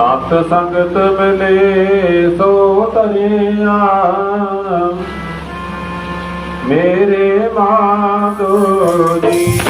ਸਤ ਸੰਗਤ ਮਿਲੇ ਸੋ ਤਰਿਆ ਮੇਰੇ ਮਾਧੋ ਜੀ।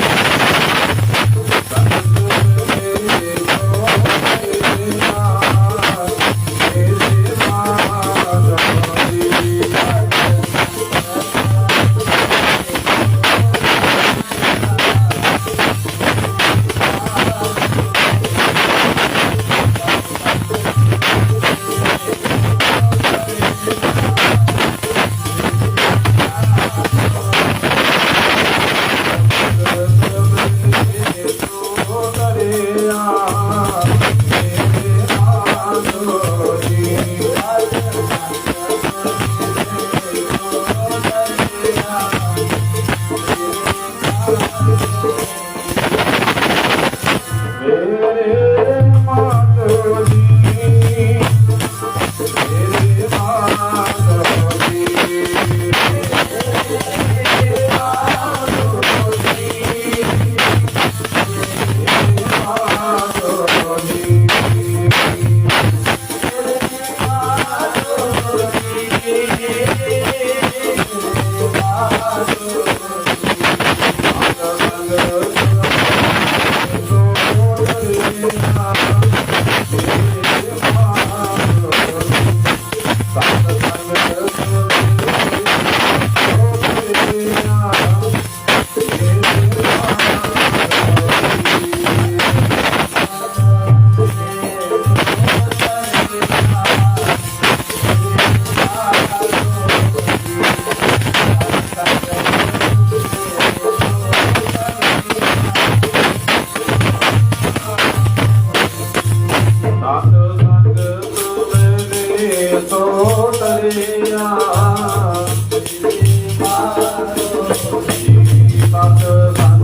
ਸਤ ਸੰਗ ਤੁਮਰੇ ਸੋ ਤਰਿਆ